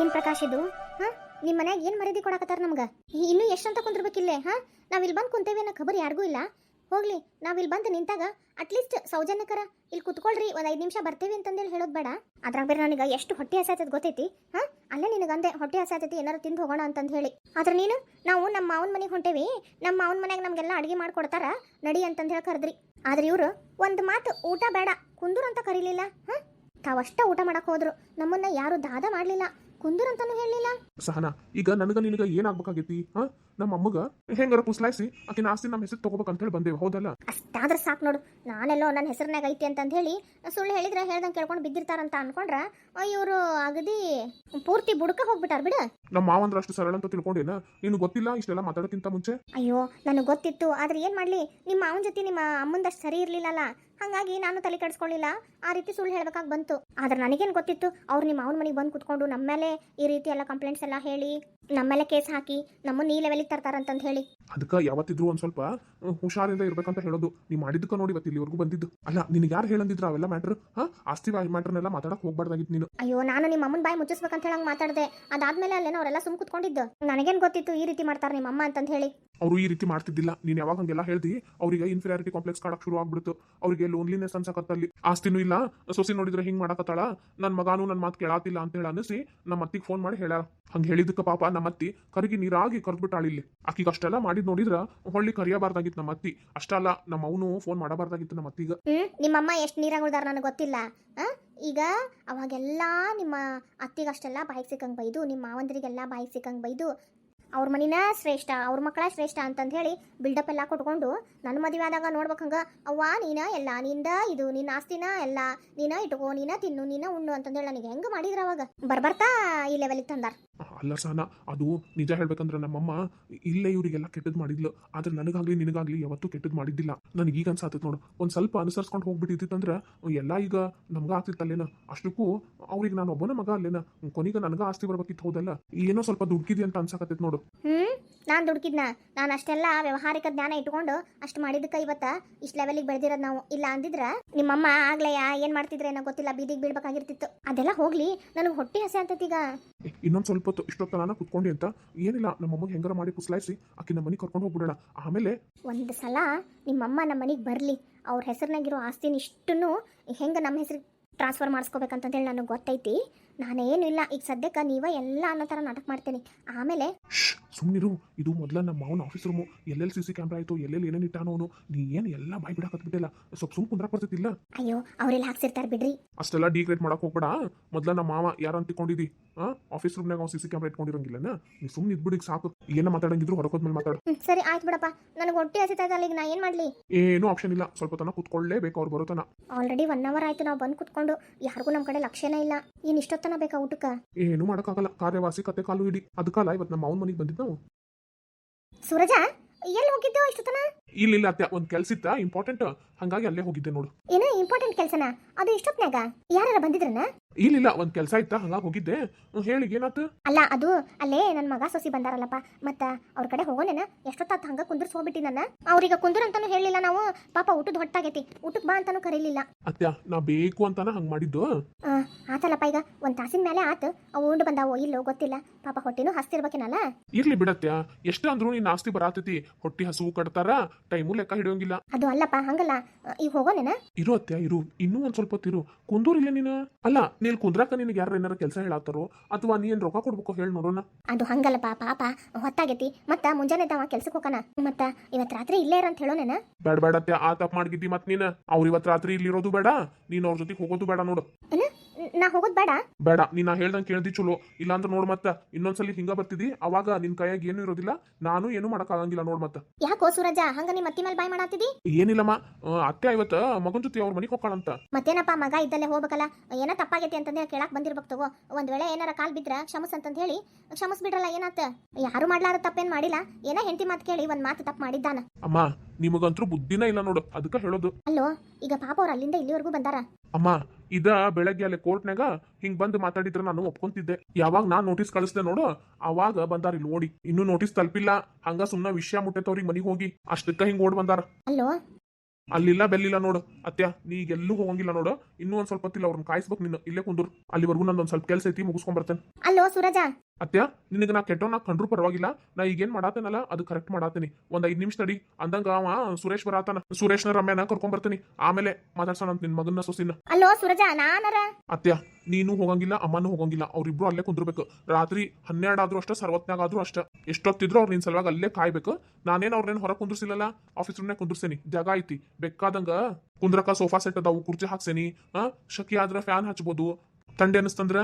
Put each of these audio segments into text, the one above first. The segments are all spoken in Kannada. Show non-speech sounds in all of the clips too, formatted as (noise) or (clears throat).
ಏನ್ ಪ್ರಕಾಶ್ ಇದು? ಹಾ? ನಿಮ್ ಮನ್ಯಾಗ ಏನ್ ಮರ್ಯಾದೆ ಕೊಡಕತ್ತಾರ ನಮ್ಗ? ಇನ್ನು ಎಷ್ಟಂತ ಕುಂದಿರ್ಬೇಕಿಲ್ಲೇ, ಹಾ? ನಾವ್ ಇಲ್ಲಿ ಬಂದ್ ಕುಂತೇವೆ ಅನ್ನೋ ಖಬರ್ ಯಾರಿಗೂ ಇಲ್ಲ. ಹೋಗ್ಲಿ, ನಾವ್ ಇಲ್ಲಿ ಬಂದು ನಿಂತಾಗ ಅಟ್ಲೀಸ್ಟ್ ಸೌಜನ್ಯಕರ ಇಲ್ಲಿ ಕುತ್ಕೊಳ್ರಿ, ಒಂದ್ ಐದ್ ನಿಮಿಷ ಬರ್ತೇವಿ ಅಂತಂದೇಳಿ ಹೇಳೋದ್ ಬೇಡ. ಅದ್ರಾಗ ಬೇರೆ ನನಗೆ ಎಷ್ಟು ಹೊಟ್ಟೆ ಹಸಾತದ ಗೊತ್ತೈತಿ, ಹಾ? ಅಲ್ಲೇ ನಿನಗೆ ಅಂದೆ, ಹೊಟ್ಟೆ ಹಸಾತೈತಿ ಏನಾರು ತಿಂದು ಹೋಗೋಣ ಅಂತಂದ್ ಹೇಳಿ ಆದ್ರೆ ನೀನು, ನಾವು ನಮ್ಮ ಮಾವನ ಮನೆಗೆ ಹೊಂಟೇವಿ ನಮ್ಮ ಮಾವನ ಮನೆಗೆ ನಮಗೆಲ್ಲ ಅಡಿಗೆ ಮಾಡ್ಕೊಡ್ತಾರ ನಡಿ ಅಂತಂದ್ ಹೇಳಿ ಕರೆದ್ರಿ ಆದ್ರೆ ಇವ್ರು ಒಂದ್ ಮಾತು ಊಟ ಬೇಡ, ಕುಂದೂರ್ ಅಂತ ಕರೀಲಿಲ್ಲ, ಹಾ? ತಾವಷ್ಟ ಊಟ ಮಾಡಕ್ ಹೋದ್ರು, ನಮ್ಮನ್ನ ಯಾರು ದಾದ ಮಾಡ್ಲಿಲ್ಲ. ಕುಂದೂರ್ ಅಂತಾನು ಹೇಳಿಲ್ಲ ಸಹನಾ ಈಗ ನನಗ ನಿನಗ ಏನಾಗ್ಬೇಕಾಗೈತಿ? ಹಾ? ನಮ್ಮ ಅಮ್ಮಗ ಹೆಂಗಾರ ಪುಸ್ಲಾಯಿಸಿ ಆಕಿನ ಆಸ್ತಿ ನಮ್ಮ ಹೆಸರು ತಗೋಬೇಕಂತ ಹೇಳಿ ಬಂದೇವು ಹೌದಲ್ಲ? ಅಷ್ಟಾದ್ರೆ ಸಾಕು ನೋಡು ನಾನೆಲ್ಲೋ ನನ್ನ ಹೆಸರಿನಾಗ ಐತಿ ಅಂತಂದು ಹೇಳಿ ಸುಳ್ಳು ಹೇಳಿದ್ರೆ ಹೇಳ್ದಂಗೆ ಕೇಳ್ಕೊಂಡು ಬಿದ್ದಿರ್ತಾರಂತ ಅನ್ಕೊಂಡ್ರ ಇವರು ಅಗದಿ ಪೂರ್ತಿ ಬುಡಕ ಹೋಗ್ಬಿಟ್ಟಾರ ಬಿಡು. ನಮ್ಮ ಮಾವಂದ್ರ ಅಷ್ಟು ಸರಳ ಅಂತ ತಿಳ್ಕೊಂಡೇನ? ನೀನು ಗೊತ್ತಿಲ್ಲ ಇಷ್ಟೆಲ್ಲ ಮಾತಾಡೋಕ್ಕಿಂತ ಮುಂಚೆ? ಅಯ್ಯೋ ನನಗೆ ಗೊತ್ತಿತ್ತು ಆದ್ರೆ ಏನು ಮಾಡಲಿ? ನಿಮ್ಮ ಮಾವನ ಜೊತೆ ನಿಮ್ಮ ಅಮ್ಮಂದಷ್ಟು ಸರಿ ಇರಲಿಲ್ಲಲ್ಲ ಹಾಗಾಗಿ ನಾನು ತಲೆ ಕೆಡಿಸ್ಕೊಳ್ಳಿಲ್ಲ ಆ ರೀತಿ ಸುಳ್ಳು ಹೇಳ್ಬೇಕಾಗಿ ಬಂತು. ಆದ್ರೆ ನನಗೇನು ಗೊತ್ತಿತ್ತು ಅವ್ರು ನಿಮ್ಮ ಅವನ ಮನೆಗೆ ಬಂದು ಕುತ್ಕೊಂಡು ನಮ್ಮ ಮೇಲೆ ಈ ರೀತಿ ಎಲ್ಲ ಕಂಪ್ಲೇಂಟ್ಸ್ ಎಲ್ಲ ಹೇಳಿ ನಮ್ಮ ಮೇಲೆ ಕೇಸ್ ಹಾಕಿ ನಮ್ಮನ್ನ ಈ ಲೆವೆಲಿಗೆ ತರ್ತಾರಂತಂದು ಹೇಳಿ. ಅದಕ್ಕೆ ಯಾವತ್ತಿದ್ರು ಒಂದ್ ಸ್ವಲ್ಪ ಹುಷಾರಿಂದ ಇರ್ಬೇಕಂತ ಹೇಳೋದು. ನೀ ಮಾಡಿದ್ದಕ್ಕೆ ನೋಡಿ ಇವತ್ತು ಇಲ್ಲಿವರೆಗೂ ಬಂದಿದ್ದು. ಅಲ್ಲ ನಿನಗೆ ಯಾರು ಹೇಳಂದಿದ್ರು ಅವೆಲ್ಲ ಮ್ಯಾಟರ್ ಹಾ ಆಸ್ತಿ ಮ್ಯಾಟ್ರನ್ನೆಲ್ಲ ಮಾತಾಡಕ್ ಹೋಗ್ಬಾರ್ದಾಗಿತ್ತು ನೀನು. ಅಯ್ಯೋ ನಾನು ನಿಮ್ಮ ಅಮ್ಮನ ಬಾಯಿ ಮುಚ್ಚಿಸ್ಬೇಕಂತ ಹೇಳಂಗ್ ಮಾತಾಡಿದೆ. ಅದಾದ್ಮೇಲೆ ಅಲ್ಲೇನೋ ಅವರೆಲ್ಲ ಸುಮ್ ಕುತ್ಕೊಂಡಿದ್ದು. ನನಗೇನು ಗೊತ್ತಿತ್ತು ಈ ರೀತಿ ಮಾಡ್ತಾರೆ ನಿಮ್ಮ ಅಮ್ಮ ಅಂತಂದು ಹೇಳಿ. ಅವರು ಈ ರೀತಿ ಮಾಡ್ತಿದ್ದಿಲ್ಲ. ನೀನು ಯಾವಾಗ ಹಂಗೆಲ್ಲ ಹೇಳ್ದಿ, ಅವರಿಗೆ ಇನ್ಫೀರಿಯಾರಿಟಿ ಕಾಂಪ್ಲೆಕ್ಸ್ ಕಾಡಕ್ ಶುರು ಆಗ್ಬಿಡ್ತು. ಅವರಿಗೆ ಲೋನ್ಲಿನೆಸ್ ಅನ್ಸಕತ್ತಲ್ಲಿ. ಆಸ್ತಿನೂ ಇಲ್ಲ. ಸೊಸಿ ನೋಡಿದ್ರೆ ಹಿಂಗ್ ಮಾಡಕತ್ತಾಳ. ನನ್ ಮಗಾನು ನನ್ನ ಮಾತು ಕೇಳಾತಿಲ್ಲ ಅಂತ ಹೇಳಿ ಅನಿಸಿ ನಮ್ಮ ಅತ್ತಿಗೆ ಫೋನ್ ಮಾಡಿ ಹೇಳ ಹಂಗ ಹೇಳಿದಕ್ಕ ಪಾಪ ನಮ್ಮ ಅತ್ತಿ ಕರಗಿ ನೀರಾಗಿ ಕರ್ದ್ಬಿಟ್ಟಾಳ ಇಲ್ಲಿ. ಆಕಿಗೆ ಅಷ್ಟೆಲ್ಲ ಮಾಡಿದ್ ನೋಡಿದ್ರ ಹೊಳ್ಳಿ ಕರಿಯಬಾರ್ದಾಗಿತ್ತು ನಮ್ಮ ಅತ್ತಿ. ಅಷ್ಟಲ್ಲ ನಮ್ಮ ಅವನು ಫೋನ್ ಮಾಡಬಾರ್ದಾಗಿತ್ತು ನಮ್ಮ ಅತ್ತಿಗ. ನಿಮ್ಮಮ್ಮ ಎಷ್ಟು ನೀರಾಗ ಉಳ್ದಾರ ನನಗೆ ಗೊತ್ತಿಲ್ಲ? ಈಗ ಅವಾಗೆಲ್ಲ ನಿಮ್ಮ ಅತ್ತಿಗೆ ಅಷ್ಟೆಲ್ಲ ಬಾಯಿಗೆ ಬೈದು, ನಿಮ್ಮ ಮಾವಂದರಿಗೆಲ್ಲ ಬಾಯಿಗೆ ಸಿಕ್ಕಂಗೆ ಬೈದು ಅವ್ರ ಮನಿನ ಶ್ರೇಷ್ಠ, ಅವ್ರ ಮಕ್ಕಳ ಶ್ರೇಷ್ಠ ಅಂತಂದು ಹೇಳಿ ಬಿಲ್ಡಪ್ ಎಲ್ಲ ಕೊಟ್ಕೊಂಡು ನನ್ನ ಮದುವೆ ಆದಾಗ ಹಂಗ, ಅವ್ವ ನೀನ ಎಲ್ಲ, ನಿಂದ ಇದು, ನಿನ್ನ ಆಸ್ತಿನ ಎಲ್ಲ, ನೀನ ಇಟ್ಕೋ, ನೀನ ತಿನ್ನು, ನೀನ ಉಣ್ಣು ಅಂತಂದು ಹೇಳಿ ನನಗೆ ಹೆಂಗೆ ಮಾಡಿದ್ರ ಅವಾಗ. ಬರ್ಬರ್ತಾ ಈ ಲೆವೆಲಿಗೆ ತಂದಾರ. ಅಲ್ಲ ಸಹನ ಅದು ನಿಜ ಹೇಳ್ಬೇಕಂದ್ರೆ ನಮ್ಮಮ್ಮ ಇಲ್ಲೇ ಇವರಿಗೆಲ್ಲ ಕೆಟ್ಟದ್ ಮಾಡಿದ್ಲು. ಆದ್ರೆ ನನಗಾಗ್ಲಿ, ನಿನಗಾಗ್ಲಿ ಯಾವತ್ತೂ ಕೆಟ್ಟದ್ ಮಾಡಿದ್ದಿಲ್ಲ. ನನಗೆ ಈಗ ಅನ್ಸಾತೈತೆ ನೋಡು, ಒಂದ್ ಸ್ವಲ್ಪ ಅನುಸರಿಸ್ಕೊಂಡು ಹೋಗ್ಬಿಟ್ಟಿದ್ದಂದ್ರೆ ಎಲ್ಲ ಈಗ ನಮ್ಗ ಆಗ್ತಿತ್ತಲ್ಲೇನ? ಅಷ್ಟಕ್ಕೂ ಅವ್ರಿಗೆ ನಾನು ಒಬ್ಬನ ಮಗ ಅಲ್ಲೇನ? ಕೊನೆಗೆ ನನಗ ಆಸ್ತಿ ಬರ್ಬೇಕಿತ್ತು ಹೋದಲ್ಲ? ಏನೋ ಸ್ವಲ್ಪ ದುಡ್ಡಿದೆ ಅಂತ ಅನ್ಸಾಕತ್ತೈತ್ ನೋಡು. ಹ್ಮ್? ನಾನು ದುಡ್ಕಿದ್ನ. ನಾನು ಅಷ್ಟೆಲ್ಲ ವ್ಯವಹಾರಿಕ ಜ್ಞಾನ ಇಟ್ಕೊಂಡು ಅಷ್ಟು ಮಾಡಿದ್ದಕ್ಕೆ ಇವತ್ತ ಇಷ್ಟು ಲೆವೆಲಿಗೆ ಬೆಳೆದಿರೋದು ನಾವು. ಇಲ್ಲ ಅಂದಿದ್ರ ನಿಮ್ಮಮ್ಮ ಆಗ್ಲಯ್ಯ ಏನ್ ಮಾಡ್ತಿದ್ರೇನೋ ಗೊತ್ತಿಲ್ಲ ಬೀದಿಗೆ ಬೀಳ್ಬೇಕಾಗಿರ್ತಿತ್ತು. ಅದೆಲ್ಲ ಹೋಗ್ಲಿ ನನಗೆ ಹೊಟ್ಟೆ ಹಸೆ ಈಗ. ಇನ್ನೊಂದ್ ಸ್ವಲ್ಪ ಹೊತ್ತು ಇಷ್ಟೊತ್ತ ನಾನು ಕುತ್ಕೊಂಡಿ ಅಂತ. ಏನಿಲ್ಲ ನಮ್ಮಮ್ಮಗೆ ಹೆಂಗಾರ ಮಾಡಿ ಕುಸಲಾಯಿಸಿ. ಆಕಿ ನಮ್ಮ ಮನೆಗೆ ಕರ್ಕೊಂಡು ಹೋಗ್ಬಿಡೋಣ. ಆಮೇಲೆ ಒಂದು ಸಲ ನಿಮ್ಮಮ್ಮ ನಮ್ಮ ಮನೆಗೆ ಬರಲಿ. ಅವ್ರ ಹೆಸರಿನಾಗಿರೋ ಆಸ್ತಿನ ಇಷ್ಟನ್ನು ಹೆಂಗೆ ನಮ್ಮ ಹೆಸರಿಗೆ ಟ್ರಾನ್ಸ್ಫರ್ ಮಾಡಿಸ್ಕೋಬೇಕಂತಂದೇಳಿ ನನಗೆ ಗೊತ್ತೈತಿ. ನಾನೇನು ಇಲ್ಲ ಈಗ ಸದ್ಯಕ್ಕೆ ನೀವೇ ಎಲ್ಲ ಅನ್ನೋ ಥರ ನಾಟಕ ಮಾಡ್ತೀನಿ. ಆಮೇಲೆ ಸುಮ್ಮನಿರು ಇದು ಮೊದಲ ನಮ್ಮ ಮಾವನ ಆಫೀಸ್ ರೂಮು ಎಲ್ಲೆಲ್ಲಿ ಸಿ ಸಿ ಕ್ಯಾಮ್ರಾ ಆಯ್ತು ಎಲ್ಲೆಲ್ಲಿ ಏನೇನು ಇಟ್ಟಾನೋ ಅವನು. ನೀ ಏನು ಎಲ್ಲ ಬಾಯ್ ಬಿಡಾಕತ್ಬಿಟ್ಟಿಲ್ಲ ಸ್ವಲ್ಪ ಸುಮ್ ಕುಂದ್ರಾಕ್ ಬರ್ತಿತ್ತಿಲ್ಲ ಅಯ್ಯೋ ಅವರೆಲ್ಲ ಹಾಕ್ಸಿರ್ತಾರೆ ಬಿಡ್ರಿ. ಅಷ್ಟೆಲ್ಲ ಡಿಗ್ರೇಡ್ ಮಾಡಕ್ ಹೋಗ್ಬೇಡ. ಮೊದಲ ನಮ್ಮ ಮಾವ ಯಾರು ಅಂತಿಕೊಂಡಿದಿ? ಆ ಆಫೀಸ್ ರೂಮ್ನಾಗ ಅವ್ನು ಸಿ ಸಿ ಕ್ಯಾಮ್ರಾ ಇಟ್ಕೊಂಡಿರಂಗಿಲ್ಲನ ನೀ ಸುಮ್ಮನೆ ಇದ್ಬಿಡಿ ಸಾಕು. ಏನ ಮಾತಾಡಂಗಿದ್ರು ಹೊರಕೋದ್ಮೇಲೆ ಮಾತಾಡು. ಹ್ಮ್, ಸರಿ ಆಯ್ತು ಬಿಡಪ್ಪ. ನನಗೆ ಹೊಟ್ಟೆ ಹಸಿತೈತಲ್ಲ ಈಗ ನಾ ಏನು ಮಾಡಲಿ? ಏನೂ ಆಪ್ಷನ್ ಇಲ್ಲ. ಸ್ವಲ್ಪ ತನ ಕುತ್ಕೊಳ್ಳೇಬೇಕು ಅವ್ರು ಬರೋತನ ಆಲ್ರೆಡಿ ಒನ್ ಅವರ್ ಆಯ್ತು ನಾವು ಬಂದು ಕುತ್ಕೊಂಡು. ಯಾರಿಗೂ ನಮ್ಮ ಕಡೆ ಲಕ್ಷ್ಯನೇ ಇಲ್ಲ. ಇನ್ನು ಇಷ್ಟೊತ್ತನ ಬೇಕಾ ಊಟಕ್ಕೆ? ಏನು ಮಾಡೋಕ್ಕಾಗಲ್ಲ. ಕಾರ್ಯವಾಸಿ ಕತೆ ಕಾಲು ಇಡಿ. ಅದಕ್ಕಲ್ಲ ಇವತ್ತು ನಮ್ಮ ಮಾವನ ಮನೆಗೆ ಬಂದಿದ್ದು ನಾವು ಸೂರಜ ಎಲ್ಲಿ ಹೋಗಿದ್ದೆವು ಇಷ್ಟೊತ್ತನ? ಇಲ್ಲ ಇಲ್ಲ ಅತ್ತೆ ಒಂದು ಕೆಲ್ಸ ಇತ್ತ? ಇಂಪಾರ್ಟೆಂಟ್ ಹಂಗಾಗಿ ಅಲ್ಲೇ ಹೋಗಿದ್ದೆ ನೋಡು. ಏನೋ ಇಂಪಾರ್ಟೆಂಟ್ ಕೆಲಸನ? ಅದು ಇಷ್ಟೊತ್ನಾಗ ಯಾರ ಬಂದಿದ್ರನ? ಇಲ್ಲ ಒಂದ್ ಕೆಲ್ಸ ಇತ್ತ? ಹಂಗಾಗಿ ಹೋಗಿದ್ದೆ. ಹೇಳಿ ಏನಾತು? ಅಲ್ಲ ಅದು ಅಲ್ಲೇ ನನ್ನ ಮಗ ಸೊಸಿ ಬಂದಾರಲ್ಲಪ್ಪ. ಮತ್ತ ಅವ್ರ ಕಡೆ ಹೋಗೋನೇನ ಎಷ್ಟೊತ್ತಾತ್ ಹಂಗ ಕುಂದ್ರಸ್ ಹೋಗ್ಬಿಟ್ಟಿ ನನ್ನ? ಅವ್ರಿಗೆ ಕುಂದ್ರ ಅಂತಾನು ಹೇಳಿಲ್ಲ ನಾವು. ಪಾಪ ಊಟದ ಹೊಟ್ಟಾಗೈತಿ. ಊಟಕ್ಕೆ ಬಾ ಅಂತಾನು ಕರೀಲಿಲ್ಲ. ಅತ್ಯ ನಾ ಬೇಕು ಅಂತಾನ ಹಂಗೆ ಮಾಡಿದ್ದು. ಆ, ಆತಲ್ಲಪ್ಪ ಈಗ. ಒಂದ್ ತಾಸಿನ ಮೇಲೆ ಆತು. ಅವು ಉಂಡು ಬಂದಾವೋ ಇಲ್ಲೋ ಗೊತ್ತಿಲ್ಲ. ಪಾಪ ಹೊಟ್ಟಿನೂ ಹಸ್ತಿರ್ಬೇಕೇನಲ್ಲ? ಇರ್ಲಿ ಬಿಡತ್ಯ ಎಷ್ಟ ಅಂದ್ರು ನೀನ್ ಆಸ್ತಿ ಬರಾತೈತಿ. ಹೊಟ್ಟಿ ಹಸುವು ಕಟ್ತಾರ ಟೈಮು ಲೆಕ್ಕ ಹಿಡಿಯೋಂಗಿಲ್ಲ. ಅದು ಅಲ್ಲಪ್ಪ ಹಂಗಲ್ಲ. ಈಗ ಹೋಗೋನೇನ? ಇರು ಅತ್ಯ ಇರು. ಇನ್ನೂ ಒಂದ್ ಸ್ವಲ್ಪ ಹೊತ್ತು ಇರು ಕುಂದೂರಿಲ್ಲ ನೀನು? ಅಲ್ಲ ನೀನ್ ಕುಂದ್ರಾಕ ನಿನಗೆ ಯಾರು ಏನಾರ ಕೆಲಸ ಹೇಳತ್ತಾರೋ? ಅಥವಾ ನೀ ಏನ್ ರೊಕ್ಕ ಕೊಡ್ಬೇಕು ಹೇಳಿ ನೋಡೋಣ. ಅದು ಹಂಗಲ್ಲಪ್ಪ ಪಾಪ. ಹೊತ್ತಾಗೈತಿ. ಮತ್ತ ಮುಂಜಾನೆ ತಾವ ಕೆಲ್ಸಕ್ಕೆ ಹೋಗೋಣ ಮತ್ತ ಇವತ್ ರಾತ್ರಿ ಇಲ್ಲೇ ಇರಂತ ಹೇಳೋನೇನ? ಬೇಡ ಬೇಡ ಅತ್ಯ ಆ ತಪ್ಪ ಮಾಡಿದ್ದಿ ಮತ್ ನೀನ್. ಅವ್ರ ಇವತ್ ರಾತ್ರಿ ಇಲ್ಲಿರೋದು ಬೇಡ. ನೀನ್ ಅವ್ರ ಜೊತೆಗೆ ಹೋಗೋದು ಬೇಡ ನೋಡು. ನಾ ಹೋಗೋದ್ ಬೇಡ. ಬೇಡ ನೀನ್ ಹೇಳ್ದಂಗೆ ಕೇಳ್ದಿ ಚಲೋ. ಇಲ್ಲಾಂದ್ರೆ ನೋಡ್ ಮತ್ತ ಇನ್ನೊಂದ್ಸಲಿ ಹಿಂಗ ಬರ್ತಿದಿ ಅವಾಗ ನಿನ್ ಕೈಯಾಗ ಏನು ಇರೋದಿಲ್ಲ ನಾನು ಏನು ಮಾಡಕ್ಕಾಗಂಗಿಲ್ಲ ನೋಡ್ ಮತ್ತ. ಯಾಕೋ ಸೂರಜ ಹಂಗ ನಿಮ್ ಅತ್ತಿ ಮೇಲೆ ಬಾಯ್ ಮಾಡಾತಿದಿ? ಏನಿಲ್ಲಮ್ಮ ಆ, ಅತ್ತೆ ಇವತ್ತ ಮಗನ್ ಜೊತೆ ಅವ್ರ ಮನೆಗೆ ಅಂತ ಮತ್ತೇನಪ್ಪ ಮಗ ಇದ್ದಲ್ಲೇ ಹೋಗ್ಬೇಕಲ್ಲ ಏನೋ ತಪ್ಪಾಗೈತಿ ಅಂತಂದ್ರೆ ಕೇಳಕ್ ಬಂದಿರ್ಬೇಕು ತಗೋ. ಒಂದ್ ವೇಳೆ ಏನಾರ ಕಾಲ್ ಬಿದ್ರ ಕ್ಷಮಸ್ ಅಂತಂದ್ ಹೇಳಿ ಕ್ಷಮಸ್ ಬಿಡ್ರಲ್ಲ ಏನಾತ? ಯಾರು ಮಾಡ್ಲಾರ ತಪ್ಪೇನ್ ಮಾಡಿಲ್ಲ ಏನ ಹೆಂಡತಿ ಮಾತ್ ಕೇಳಿ ಒಂದ್ ಮಾತು ತಪ್ಪು ಮಾಡಿದ್ದಾನ. ಅಮ್ಮ ನಿಮಗಂತೂ ಬುದ್ಧಿನ ಇಲ್ಲ ನೋಡು ಅದಕ್ಕ ಹೇಳೋದು. ಅಲ್ಲೋ ಈಗ ಪಾಪ ಅವ್ರ ಅಲ್ಲಿಂದ ಇಲ್ಲಿವರೆಗೂ ಬಂದಾರ. ಅಮ್ಮ ಇದ ಬೆಳಗ್ಗೆ ಅಲ್ಲಿ ಕೋರ್ಟ್ನಾಗ ಹಿಂಗ್ ಬಂದು ಮಾತಾಡಿದ್ರೆ ನಾನು ಒಪ್ಕೊಂತಿದ್ದೆ. ಯಾವಾಗ ನಾನ್ ನೋಟಿಸ್ ಕಳಿಸ್ದೆ ನೋಡು ಅವಾಗ ಬಂದಾರ ಇಲ್ಲಿ ಓಡಿ ಇನ್ನೂ ನೋಟಿಸ್ ತಲುಪಿಲ್ಲ. ಹಂಗ ಸುಮ್ನ ವಿಷಯ ಮುಟ್ಟೈತವ್ರಿಗೆ ಮನಿಗ್ ಹೋಗಿ. ಅಷ್ಟಕ್ಕ ಹಿಂಗ್ ಓಡ್ ಬಂದಾರ. ಅಲ್ಲೋ? ಅಲ್ಲಿಲ್ಲ ಬೆಲ್ಲಿಲ್ಲ ನೋಡು. ಅತ್ಯ ನೀ ಎಲ್ಲೂ ಹೋಗಂಗಿಲ್ಲ ನೋಡು. ಇನ್ನೂ ಒಂದ್ ಸ್ವಲ್ಪ ಹೊತ್ತಿಲ್ಲ ಅವ್ರನ್ನ ಕಾಯಿಸ್ಬೇಕು ನಿನ್ನ ಇಲ್ಲೇ ಕುಂದ್ರು. ಅಲ್ಲಿವರೆಗೂ ನಂದೊಂದ್ ಒಂದ್ ಸ್ವಲ್ಪ ಕೆಲಸ ಐತಿ ಮುಗಿಸ್ಕೊಂಡ್ ಬರ್ತೇನೆ. ಅಲ್ಲೋ ಸೂರಜ? ಅತ್ಯ ನಿನಗೆ ನಾ ಕೆಟ್ಟವ್ ನಾ ಕಂಡ್ರು ಪರವಾಗಿಲ್ಲ. ನಾ ಈಗೇನ್ ಮಾಡಾತೇನಲ್ಲ ಅದು ಕರೆಕ್ಟ್ ಮಾಡಾತೀನಿ. ಒಂದ್ ಐದ್ ನಿಮಿಷ ತಡಿ ಅಂದಂಗ ಅವ ಸುರೇಶ್ ಬರಾತಾನ. ಸುರೇಶ್ನ ರಮ್ಯಾನ ಕರ್ಕೊಂಡ್ ಬರ್ತೀನಿ. ಆಮೇಲೆ ಮಾತಾಡ್ಸೋಣ ಅಂತ ನಿನ್ ಮಗನ ಸೊಸಿನ. ಅಲ್ಲೋ ಸುರಜ ನಾನರ? ಅತ್ಯ ನೀನು ಹೋಗಂಗಿಲ್ಲ ಅಮ್ಮನೂ ಹೋಗಂಗಿಲ್ಲ. ಅವ್ರಿಬ್ರು ಅಲ್ಲೇ ಕುಂದಿರ್ಬೇಕು. ರಾತ್ರಿ ಹನ್ನೆರಡು ಆದ್ರೂ ಅಷ್ಟ ಸರ್ವತ್ನಾಗ ಆದ್ರೂ ಅಷ್ಟ. ಎಷ್ಟೊತ್ತಿದ್ರು ಅವ್ರು ನಿನ್ ಸಲುವಾಗಿ ಅಲ್ಲೇ ಕಾಯ್ಬೇಕು. ನಾನೇನ್ ಅವ್ರನ್ನೇನ್ ಹೊರ ಕುಂದ್ರಸಿಲ್ಲಲ್ಲ ಆಫೀಸ್ ರೂಮ್ನಾಗ ಕುಂದ್ರಸೇನಿ. ಜಾಗ ಐತಿ. ಬೇಕಾದಂಗ ಕುಂದ್ರಕ ಸೋಫಾ ಸೆಟ್ ಅದಾವು ಕುರ್ಚಿ ಹಾಕ್ಸೇನಿ. ಆ ಶಕಿ ಆದ್ರ ಫ್ಯಾನ್ ಹಚ್ಬೋದು. ತಂಡೆ ಅನಿಸ್ತಂದ್ರ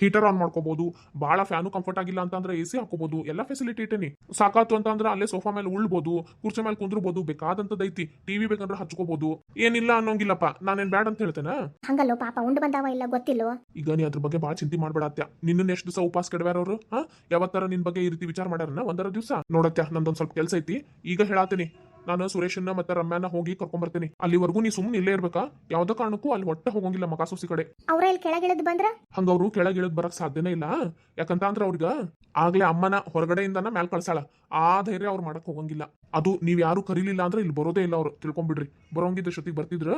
ಹೀಟರ್ ಆನ್ ಮಾಡ್ಕೋಬಹುದು ಭಾಳ ಫ್ಯಾನು ಕಂಫರ್ಟ್ ಆಗಿಲ್ಲ ಅಂತಂದ್ರೆ ಎ ಸಿ ಹಾಕೋಬಹುದು ಎಲ್ಲ ಫೆಸಿಲಿಟಿ ಇಟ್ಟೇನಿ. ಸಾಕಾತು ಅಂತಂದ್ರೆ ಅಲ್ಲೇ ಸೋಫಾ ಮೇಲೆ ಉಳ್ಬೋದು ಕುರ್ಚಿ ಮೇಲೆ ಕುಂದ್ರಬಹುದು ಬೇಕಾದಂತದ್ ಐತಿ. ಟಿವಿ ಬೇಕಂದ್ರೆ ಹಚ್ಕೋಬಹುದು ಏನಿಲ್ಲ ಅನ್ನೋಂಗಿಲ್ಲಪ್ಪ ನಾನೇನ್ ಬ್ಯಾಡ್ ಅಂತ ಹೇಳ್ತೇನೆ? ಹಂಗಲ್ಲೋ ಪಾಪ ಉಂಡು ಬಂದಾವ ಇಲ್ಲ ಗೊತ್ತಿಲ್ಲೋ? ಈಗ ನೀ ಅದ್ರ ಬಗ್ಗೆ ಭಾಳ ಚಿಂತೆ ಮಾಡ್ಬೇಡ ಅತ್ಯ ನಿನ್ನ ಎಷ್ಟು ದಿವಸ ಉಪವಾಸ ಕೆಡವ್ಯಾರ ಅವರು? ಹಾ? ಯಾವತ್ತರ ನಿನ್ ಬಗ್ಗೆ ಈ ರೀತಿ ವಿಚಾರ ಮಾಡ್ಯಾರನ ಒಂದರ ದಿವಸ? ನೋಡತ್ಯ ನಂದೊಂದ್ ಸ್ವಲ್ಪ ಕೆಲಸ ಐತಿ. ಈಗ ಹೇಳಾತೀನಿ. ನಾನು ಸುರೇಶನ್ನ ಮತ್ತೆ ರಮ್ಯಾನ ಹೋಗಿ ಕರ್ಕೊಂಬರ್ತೀನಿ ಅಲ್ಲಿವರೆಗೂ ನೀ ಸುಮ್ಮನೆ ಇಲ್ಲೇ ಇರ್ಬೇಕಾ? ಯಾವ್ದೋ ಕಾರಣಕ್ಕೂ ಅಲ್ಲಿ ಒಟ್ಟ ಹೋಗಂಗಿಲ್ಲ ಮಕಾಸೂಸಿ ಕಡೆ. ಅವ್ರ ಇಲ್ಲಿ ಕೆಳಗಿಳಿದ್ ಬಂದ್ರ? ಹಂಗ ಅವ್ರು ಕೆಳಗೆ ಇಳಿದ್ ಬರಕ್ ಸಾಧ್ಯನೇ ಇಲ್ಲ. ಯಾಕಂತ ಅಂದ್ರ ಅವ್ರಿಗ ಆಗ್ಲೇ ಅಮ್ಮನ ಹೊರಗಡೆಯಿಂದನ ಮ್ಯಾಲ್ ಕಳ್ಸಾಳ ಆ ಧೈರ್ಯ ಅವ್ರು ಮಾಡಕ್ ಹೋಗಂಗಿಲ್ಲ. ಅದು ನೀವ್ ಯಾರು ಕರೀಲಿಲ್ಲ ಅಂದ್ರೆ ಇಲ್ಲಿ ಬರೋದೇ ಇಲ್ಲ ಅವ್ರು, ತಿಳ್ಕೊಂಬಿಡ್ರಿ. ಬರೋಂಗಿದ್ದ ಜೊತೆಗೆ ಬರ್ತಿದ್ರ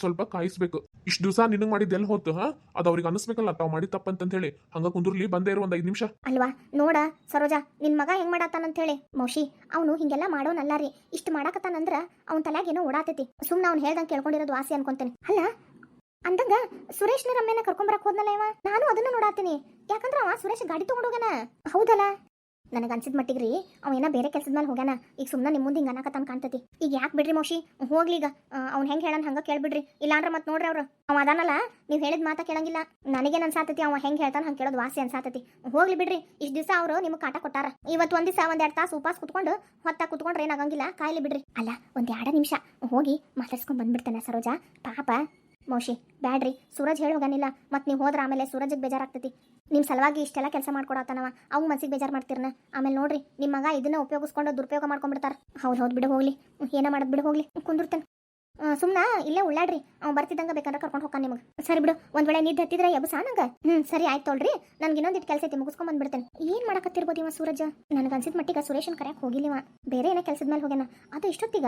ಸ್ವಲ್ಪ ಕಾಯಿಸ್ಬೇಕು. ಇಷ್ಟು ದಿವಸ ನಿನಗ್ ಮಾಡಿದ್ ಎಲ್ಲಿ ಹೊತ್ತು ಅದ್ ಅವ್ರಿಗೆ ಅನಿಸ್ಬೇಕಲ್ಲ, ತಾವ್ ಮಾಡಿ ತಪ್ಪಂತ ಹೇಳಿ. ಹಂಗ ಕುಂದ್ರಲಿ, ಬಂದೇ ಇರೋ ಒಂದ್ ಐದ್ ನಿಮಿಷ. ಅಲ್ವಾ? ನೋಡ, ಸರೋಜ, ನಿನ್ ಮಗ ಹೆಂಗ್ ಮಾಡಾತಾನಂತ ಹೇಳಿ ಮೌಶಿ, ಅವನು ಹಿಂಗೆಲ್ಲ ಮಾಡೋನಲ್ಲ ರೀ. ಇಷ್ಟು ಮಾಡಾಕತ್ತಾನಂದ್ರ ಅವ್ನ ತಲ್ಯಾಗ ಏನೋ ಓಡಾತೈತಿ. ಸುಮ್ನ ಅವ್ನು ಹೇಳ್ದಂಗೆ ಕೇಳ್ಕೊಂಡಿರೋದು ಆಸೆ ಅನ್ಕೊಂತೇನೆ. ಅಲ್ಲ, ಅಂದಂಗ ಸುರೇಶ್ನ ರಮ್ಯನ ಕರ್ಕೊಂಬರಕ್ ಹೋದ್ನಲ್ಲ ಇವ? ನಾನು ಅದನ್ನ ನೋಡಾತೀನಿ. ಯಾಕಂದ್ರ ಅವ ಸುರೇಶ್ ಗಾಡಿ ತಗೊಂಡೋಗನ ಹೌದಲ್ಲ? ನನಗೆ ಅನ್ಸಿದ ಮಟ್ಟಿಗೆ ರೀ ಅವ ಏನೋ ಬೇರೆ ಕೆಲಸದ ಮೇಲೆ ಹೋಗ್ಯಾನ. ಈಗ ಸುಮ್ಮನೆ ನಿಮ್ಮ ಮುಂದೆ ಹಿಂಗೆ ಅನ್ನಕತ್ತಾನ ಕಾಣ್ತತಿ. ಈಗ ಯಾಕೆ ಬಿಡ್ರಿ ಮೌಶಿ? ಹೋಗ್ಲಿ ಈಗ. ಅವ್ನು ಹೆಂಗೆ ಹೇಳನ್ ಹಂಗೆ ಕೇಳ್ಬಿಡ್ರಿ. ಇಲ್ಲಾಂದ್ರೆ ಮತ್ತೆ ನೋಡ್ರಿ ಅವ್ರು. ಅವ ಅದಾನಲ್ಲ, ನೀವು ಹೇಳಿದ ಮಾತಾ ಕೇಳಂಗಿಲ್ಲ. ನನಗೇನು ಅನ್ಸಾತತಿ, ಅವ ಹೆಂಗೆ ಹೇಳ್ತಾನೆ ಹಂಗೆ ಕೇಳೋದು ವಾಸಿ ಅನ್ಸಾತತಿ. ಹೋಗ್ಲಿ ಬಿಡ್ರಿ. ಇಷ್ಟು ದಿವಸ ಅವರು ನಿಮ್ಗೆ ಕಾಟ ಕೊಟ್ಟಾರ. ಇವತ್ತು ಒಂದು ದಿವಸ ಒಂದೆರಡು ತಾಸು ಉಪಾಸ ಕುತ್ಕೊಂಡು, ಹೊತ್ತ ಕುತ್ಕೊಂಡ್ರೆ ಏನಾಗಂಗಿಲ್ಲ, ಕಾಯಿಲೆ ಬಿಡ್ರಿ. ಅಲ್ಲ, ಒಂದು ಎರಡು ನಿಮಿಷ. ಹೋಗಿ ಮಾತಾಡ್ಸ್ಕೊಂಡ್ ಬಂದ್ಬಿಡ್ತಾನೆ ಸರೋಜಾ. ಪಾಪ. ಮೌಶಿ, ಬ್ಯಾಡ್ರಿ. ಸೂರಜ್ ಹೇಳಿ ಹೋಗಾನಿಲ್ಲ ಮತ್ತೆ ನೀವು ಹೋದ್ರ ಆಮೇಲೆ ಸೂರಜ್ಗೆ ಬೇಜಾರಾಗ್ತೈತಿ. ನಿಮ್ಮ ಸಲುವಾಗಿ ಇಷ್ಟೆಲ್ಲ ಕೆಲಸ ಮಾಡ್ಕೊಡತ್ತಾನವ. ಅವ್ನು ಮನ್ಸಿಗೆ ಬೇಜಾರು ಮಾಡ್ತಿರ್ನ. ಆಮೇಲೆ ನೋಡ್ರಿ ನಿಮ್ಮ ಮಗ ಇದನ್ನ ಉಪಯೋಗಿಸ್ಕೊಂಡು ದುರುಪಯೋಗ ಮಾಡ್ಕೊಂಡ್ಬಿಡ್ತಾರೆ. ಹೌದು ಹೌದು ಬಿಡು ಹೋಗ್ಲಿ. ಏನೋ ಮಾಡೋದು ಬಿಡು ಹೋಗ್ಲಿ. ಕುಂದಿರ್ತಾನೆ ಸುಮ್ಮನೆ ಇಲ್ಲೇ ಉಳ್ಳಾಡ್ರಿ. ಅವ್ನು ಬರ್ತಿದ್ದಂಗೆ ಬೇಕಂದ್ರೆ ಕರ್ಕೊಂಡು ಹೋಗ್ತಾನೆ ನಿಮಗೆ. ಸರಿ ಬಿಡು, ಒಂದ್ ವೇಳೆ ನಿದ್ದೆ ಹತ್ತಿದ್ರೆ ಎಬ್ಬಸ ನಂಗೆ? ಹ್ಞೂ ಸರಿ ಆಯ್ತು ತೊಳ್ರಿ. ನನ್ಗೆ ಇನ್ನೊಂದಿಟ್ಟು ಕೆಲಸ ಐತಿ, ಮುಗಿಸ್ಕೊಂಡ್ ಬಂದ್ಬಿಡ್ತೇನೆ. ಏನು ಮಾಡಕತ್ತಿರ್ಬೋದು ಇವ ಸೂರಜ್ ನನಗೆ ಅನ್ಸಿದ ಮಟ್ಟಿಗೆ ಸುರೇಶನ್ ಕರೆಯಕ್ಕೆ ಹೋಗಿಲ್ಲಿವ ಬೇರೆ ಏನೋ ಕೆಲಸದ ಮೇಲೆ ಹೋಗ್ಯಾನ. ಅದು ಇಷ್ಟೊತ್ತಿಗ?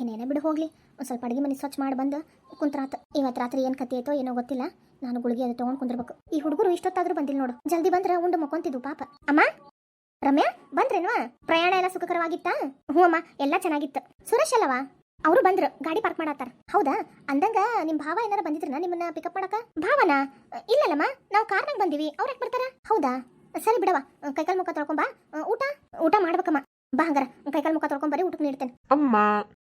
ಏನೇನೋ ಬಿಡು ಹೋಗ್ಲಿ. ಒಂದು ಸ್ವಲ್ಪ ಅಡಿಗೆ ಮನೆ ಸ್ವಚ್ಛ ಮಾಡಿ ಬಂದು ಕುಂತ್ರಾತ್. ಇವತ್ತು ರಾತ್ರಿ ಏನು ಕತೆ ಐತೋ ಏನೋ ಗೊತ್ತಿಲ್ಲ. ನಾನು ಗುಳಿಗೆ ಅದು ತಗೊಂಡ್ ಕುಂದಿರ್ಬೇಕು. ಈ ಹುಡುಗರು ಇಷ್ಟೊತ್ತಾದ್ರೂ ಬಂದಿಲ್ಲ ನೋಡು. ಜಲ್ದಿ ಬಂದ್ರೆ ಉಂಡು ಮಕ್ಕೊಂತಿದ್ವು ಪಾಪ. ಅಮ್ಮ? ರಮ್ಯಾ, ಬಂದ್ರೇನ್ವಾ? ಪ್ರಯಾಣ ಎಲ್ಲ ಸುಖಕರವಾಗಿತ್ತಾ? ಹ್ಞೂ ಅಮ್ಮ, ಎಲ್ಲ ಚೆನ್ನಾಗಿತ್ತು. ಸುರೇಶ್ ಅಲ್ಲವಾ? ಅವರು ಬಂದ್ರು, ಗಾಡಿ ಪಾರ್ಕ್ ಮಾಡತ್ತಾರ. ಹೌದಾ? ಅಂದಂಗ ನಿಮ್ ಭಾವ ಏನಾರ ಬಂದಿದ್ರನ ನಿಮ್ಮನ್ನ ಪಿಕಪ್ ಮಾಡಕ ಭಾವನಾ? ಇಲ್ಲಲ್ಲಮ್ಮ, ನಾವು ಕಾರ್ನಾಗ ಬಂದಿವಿ. ಅವ್ರ ಯಾಕೆ ಬರ್ತಾರ? ಹೌದಾ? ಸರಿ ಬಿಡವ ಕೈಕಾಲ್ ಮುಖ ತೊಳ್ಕೊಂಬಾ ಊಟ? ಊಟ ಮಾಡ್ಬೇಕಮ್ಮ. ಬಾ ಹಂಗಾರ, ಕೈಕಾಲ್ ಮುಖ ತೊಳ್ಕೊಂಬರಿ ಊಟಕ್ಕೆ ನೀಡ್ತೇನೆ ಅಮ್ಮ.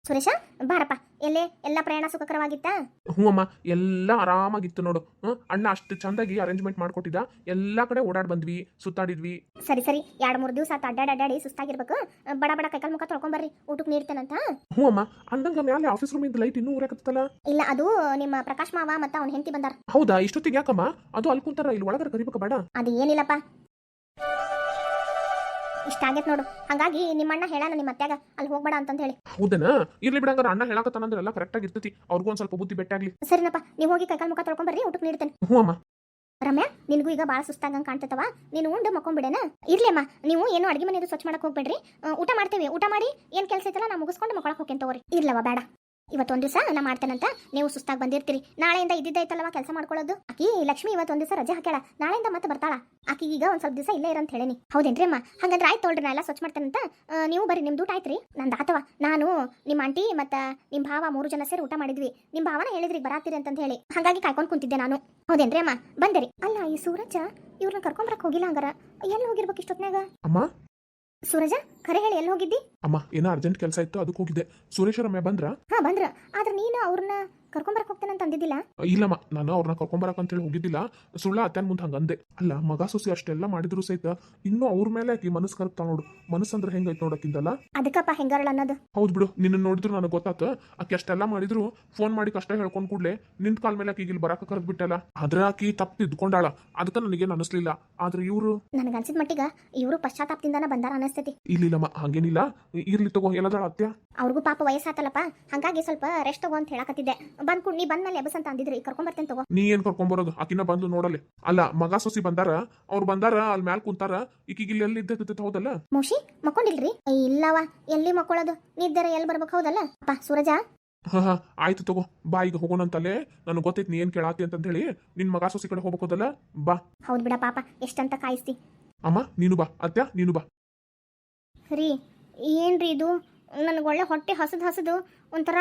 ಸುರೇಶ ಬಾರಪ್ಪ. ಎಲ್ಲೇ ಎಲ್ಲ ಪ್ರಯಾಣ ಸುಖಕರವಾಗಿತ್ತಾ? ಹ್ಞೂ ಅಮ್ಮ ಎಲ್ಲ ಆರಾಮಾಗಿತ್ತು ನೋಡು. ಹ್ಮ್ ಅಣ್ಣ ಅಷ್ಟು ಚಂದಾಗಿ ಅರೇಂಜ್ಮೆಂಟ್ ಮಾಡ್ಕೊಟ್ಟಿದ್ದ. ಎಲ್ಲಾ ಕಡೆ ಓಡಾಡ್ ಬಂದ್ವಿ ಸುತ್ತಾಡಿದ್ವಿ. ಸರಿ ಸರಿ. ಎರಡು ಮೂರು ದಿವಸ ಅಡ್ಡಾಡಿ ಅಡ್ಡಾಡಿ ಸುಸ್ತಾಗಿರ್ಬೇಕು. ಬಡ ಬಡ ಕೈಕಾಲ್ ಮುಖ ತೊಳ್ಕೊಂಬರ್ರಿ ಊಟಕ್ಕೆ ನೀಡ್ತೇನಂತ ಹ್ಞೂ ಅಮ್ಮ ಅಂದಂಗ ಮ್ಯಾಲೆ ಆಫೀಸ್ ರೂಮಿಂದ ಲೈಟ್ ಇನ್ನೂ ಊರಾಕತ್ತಲ್ಲ ಇಲ್ಲ ಅದು ನಿಮ್ಮ ಪ್ರಕಾಶ್ ಮಾವ ಮತ್ತ ಅವ್ನ ಹೆಂಡತಿ ಬಂದಾರ. ಹೌದಾ ಇಷ್ಟೊತ್ತಿಗೆ ಯಾಕಮ್ಮ? ಅದು ಅಲ್ಲಿ ಕುಂತಾರ ಇಲ್ಲಿ ಒಳಗಡೆ ಕರಿಬೇಕು ಬೇಡ. ಅದು ಏನಿಲ್ಲಪ್ಪ ಇಷ್ಟ ಆಗೈತೆ ನೋಡು. ಹಂಗಾಗಿ ನಿಮ್ಮ ಅಣ್ಣ ಹೇಳಾನ ನಿಮ್ಮ ಅತ್ಯಾಗ ಅಲ್ಲಿ ಹೋಗ್ಬೇಡ ಅಂತ ಹೇಳಿ. ಹೌದನ? ಇರ್ಲಿ ಬಿಡಂಗಾರ ಅಣ್ಣ ಹೇಳಕತ್ತಾನಂದ್ರೆ ಎಲ್ಲ ಕರೆಕ್ಟ್ ಆಗಿ ಇರ್ತೈತಿ ಅವ್ರಿಗೂ ಒಂದ್ ಸ್ವಲ್ಪ ಬುದ್ಧಿ ಬೆಟ್ಟಾಗ್ಲಿ. ಸರಿನಪ್ಪ ನೀವು ಹೋಗಿ ಕೈಕಾಲ್ ಮುಖ ತೊಳ್ಕೊಂಬರ್ರಿ ಊಟಕ್ಕೆ ನೀಡ್ತೇನೆ. ಹ್ಞೂ ಅಮ್ಮ. ರಮ್ಯಾ ನಿನಗೂ ಈಗ ಭಾಳ ಸುಸ್ತಾಗಂಗೆ ಕಾಣ್ತತವ. ನೀನು ಉಂಡು ಮಕ್ಕೊಂಬಿಡೇನ? ಇರ್ಲಿ ಅಮ್ಮ ನೀವು ಏನು ಅಡಿಗೆ ಮನೆಯದು ಸ್ವಚ್ಛ ಮಾಡಕ್ ಹೋಗ್ಬೇಡ್ರಿ. ಊಟ ಮಾಡ್ತೇವೆ. ಊಟ ಮಾಡಿ ಏನು ಕೆಲಸ ಐತಲ್ಲ ನಾ ಮುಗಿಸ್ಕೊಂಡು ಮಕ್ಕಳಕ್ಕೆ ಹೋಗ್ತೇನೆ ತಗೋರಿ. ಇರ್ಲವ ಬೇಡ. ಇವತ್ತೊಂದು ದಿವಸ ನಾ ಮಾಡ್ತೇನಂತ ನೀವು ಸುಸ್ತಾಗಿ ಬಂದಿರ್ತೀರಿ. ನಾಳೆಯಿಂದ ಇದ್ದಿದ್ದೈತಲ್ಲವಾ ಕೆಲಸ ಮಾಡ್ಕೊಳ್ಳೋದು? ಆಕಿ ಲಕ್ಷ್ಮಿ ಇವತ್ತೊಂದು ದಿವಸ ರಜೆ ಹಾಕ್ಯಾಳ. ನಾಳೆಯಿಂದ ಮತ್ತೆ ಬರ್ತಾಳ. ಆಕಿ ಈಗ ಒಂದ್ ಸ್ವಲ್ಪ ದಿವಸ ಇಲ್ಲೇ ಇರಂತ ಹೇಳೇನಿ. ಹೌದೇನ್ರಿ ಅಮ್ಮ? ಹಂಗಂದ್ರೆ ಆಯ್ತು ತೊಳ್ರಿ, ನಾ ಎಲ್ಲ ಸ್ವಚ್ಛ ಮಾಡ್ತೇನಂತ. ನೀವು ಬರ್ರಿ, ನಿಮ್ದು ಊಟ ಆಯ್ತ್ರಿ. ನಂದು ಆತವ. ನಾನು ನಿಮ್ಮ ಆಂಟಿ ಮತ್ತೆ ನಿಮ್ಮ ಭಾವ ಮೂರು ಜನ ಸೇರಿ ಊಟ ಮಾಡಿದ್ವಿ. ನಿಮ್ಮ ಭಾವನ ಹೇಳಿದ್ರಿ ಬರಾತೀರಿ ಅಂತ ಹೇಳಿ. ಹಾಗಾಗಿ ಕಾಯ್ಕೊಂಡು ಕುಂತಿದ್ದೆ ನಾನು. ಹೌದೇನ್ರಿ ಅಮ್ಮ? ಬಂದಿರಿ ಅಲ್ಲ, ಈ ಸೂರಜ್ ಇವ್ರನ್ನ ಕರ್ಕೊಂಬರಕ್ ಹೋಗಿಲ್ಲ ಹಂಗಾರ. ಎಲ್ಲಿ ಹೋಗಿರ್ಬೇಕು ಇಷ್ಟೊತ್ನಾಗ ಅಮ್ಮ? ಸೂರಜ ಕರೆ ಹೇಳಿ ಎಲ್ಲಿ ಹೋಗಿದ್ದಿ? ಅಮ್ಮ ಏನೋ ಅರ್ಜೆಂಟ್ ಕೆಲಸ ಇತ್ತು ಅದಕ್ಕೆ ಹೋಗಿದ್ದೆ. ಸುರೇಶ ರಮ್ಯ ಬಂದ್ರ? ಹಾ ಬಂದ್ರ. ಆದ್ರೆ ನೀನು ಅವ್ರನ್ನ ಕರ್ಕೊಂಬರಕ್ ಹೋಗ್ತೇನೆ ಅಂತ ಅಂದಿದ್ದಿಲ್ಲ? ಇಲ್ಲಮ್ಮ ನಾನು ಅವ್ರನ್ನ ಕರ್ಕೊಂಬರಕ್ ಅಂತೇಳಿ ಹೋಗಿದ್ದಿಲ್ಲ. ಸುಳ್ಳ ಅತ್ಯನ್ ಮುಂದೆ ಹಂಗಂದೆ. ಅಲ್ಲ ಮಗ ಸೊಸಿ ಅಷ್ಟೆಲ್ಲ ಮಾಡಿದ್ರು ಸಹಿತ ಇನ್ನೂ ಅವ್ರ ಮೇಲೆ ಆಕಿ ಮನಸ್ಸು ಕರ್ತ ನೋಡು. ಮನಸ್ಸಂದ್ರೆ ಹೆಂಗೈತೆ ನೋಡಕ್ಕಿಂದಲ್ಲ? ಅದಕ್ಕಪ್ಪ ಹೆಂಗಾರಳ ಅನ್ನೋದು? ಹೌದು ಬಿಡು ನಿನ್ನ ನೋಡಿದ್ರು ನನಗೆ ಗೊತ್ತಾತು. ಆಕಿ ಅಷ್ಟೆಲ್ಲ ಮಾಡಿದ್ರು ಫೋನ್ ಮಾಡಿ ಕಷ್ಟ ಹೇಳ್ಕೊಂಡ್ ಕೂಡ್ಲೆ ನಿಂತ ಕಾಲ್ ಮೇಲೆ ಆಕಿಗೆ ಇಲ್ಲಿ ಬರಕ ಕರೆದ್ ಬಿಟ್ಟಲ್ಲ ಆದ್ರೆ ಆಕಿ ತಪ್ಪು ಇದ್ಕೊಂಡಾಳ ಅದಕ್ಕೆ ನನಗೇನು ಅನಿಸ್ಲಿಲ್ಲ. ಆದ್ರೆ ಇವರು? ನನಗೆ ಅನ್ಸಿದ ಮಟ್ಟಿಗ ಇವರು ಪಶ್ಚಾತ್ತಾಪದಿಂದನ ಬಂದಾರ ಅನಿಸ್ತೈತಿ. ಇಲ್ಲಿಲ್ಲಮ್ಮ ಹಂಗೇನಿಲ್ಲ. ಇರ್ಲಿ ತಗೋ ಎಲ್ಲದಾಳ ಅತ್ಯ ಅವ್ರಿಗೂ ಪಾಪ ವಯಸ್ಸಾತಲ್ಲಪ್ಪ. ಹಂಗಾಗಿ ಸ್ವಲ್ಪ ರೆಸ್ಟ್ ತಗೋ ಅಂತ ಹೇಳಕತ್ತಿದ್ದೆ. ಬಂದ್ ಕುಡ್ ನೀ ಬಂದ್ಮೇಲೆ ಎಬಸ್ ಅಂತ ಅಂದಿದ್ರಿ. ಕರ್ಕೊಂಬರ್ತೇನೆ ತಗೋ. ನೀ ಏನ್ ಕರ್ಕೊಂಬರೋದು ಆಕಿನ ಬಂದು ನೋಡಲೆ ಅಲ್ಲ ಮಗ ಸೊಸಿ ಬಂದಾರ? ಅವ್ರು ಬಂದಾರ ಅಲ್ಲಿ ಮ್ಯಾಲ್ ಕುಂತಾರ? ಈಕಿಗೆ ಇಲ್ಲಿ ಎಲ್ಲಿ ಇದ್ದ ಹೌದಲ್ಲ? ಮೋಶಿ ಮಕ್ಕೊಂಡಿಲ್ರಿ? ಇಲ್ಲವ ಎಲ್ಲಿ ಮಕ್ಕೊಳ್ಳೋದು ನಿದ್ದರ ಎಲ್ಲಿ ಬರ್ಬೇಕು ಹೌದಲ್ಲ? ಅಪ್ಪ ಸೂರಜ. ಹಾ ಹಾ ಆಯ್ತು ತಗೋ. ಬಾ ಈಗ ಹೋಗೋಣಂತಲ್ಲೇ. ನನಗೆ ಗೊತ್ತೈತಿ ನೀ ಏನ್ ಕೇಳಾತಿ ಅಂತ ಹೇಳಿ ನಿನ್ ಮಗ ಸೊಸಿ ಕಡೆ ಹೋಗ್ಬೇಕೋದಲ್ಲ ಬಾ. ಹೌದು ಬಿಡ ಪಾಪ ಎಷ್ಟಂತ ಕಾಯಿಸ್ತಿ. ಅಮ್ಮ ನೀನು ಬಾ. ಅತ್ಯ ನೀನು ಬಾ. ರೀ ಏನ್ರಿ ಇದು? ನನಗೆ ಒಳ್ಳೆ ಹೊಟ್ಟೆ ಹಸದು ಹಸದು. ಒಂಥರ